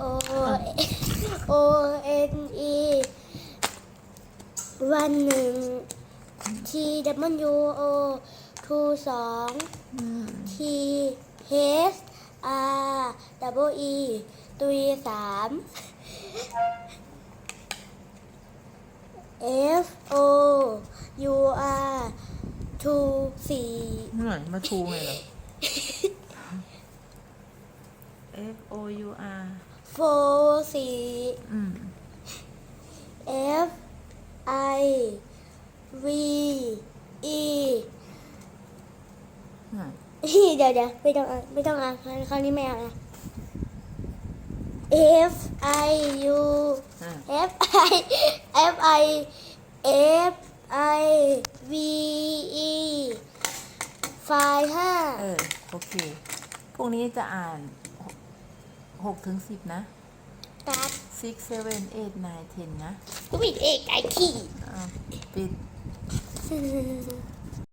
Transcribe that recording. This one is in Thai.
O O N E วันหนึ่ง T W O ทูสอง T H R W E ตุยสาม F O U R ทูสี่เหมือนมาชูไงเหรอ F O U R โฟสี่อืม F I V E น่ะเดี๋ยวเดี๋ยวไม่ต้องอ่านไม่ต้องอ่านคราวนี้ไม่เอานะ F I U อะ F I F I F I V E ไฟล์ห้า เออ โอเคพวกนี้จะอ่าน หกถึงสิบนะการ์ด six seven eight nine ten นะกูปิดเอกไอขี้อ่าปิด